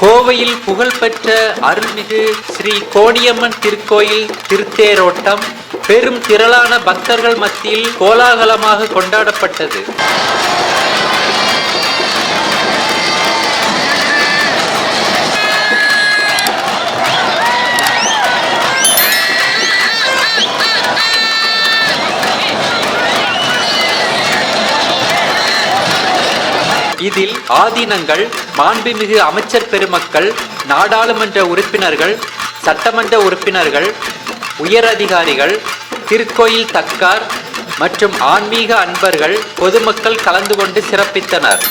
கோவையில் புகழ்பெற்ற அருள்மிகு ஸ்ரீ கோடியம்மன் திருக்கோயில் திருத்தேரோட்டம் பெரும் திரளான பக்தர்கள் மத்தியில் கோலாகலமாக கொண்டாடப்பட்டது. இதில் ஆதீனங்கள் மாண்புமிகு அமைச்சர் பெருமக்கள் நாடாளுமன்ற உறுப்பினர்கள் சட்டமன்ற உறுப்பினர்கள் உயர் அதிகாரிகள் திருக்கோயில் தக்கார் மற்றும் ஆன்மீக அன்பர்கள் பொதுமக்கள் கலந்து கொண்டு சிறப்பித்தனர்.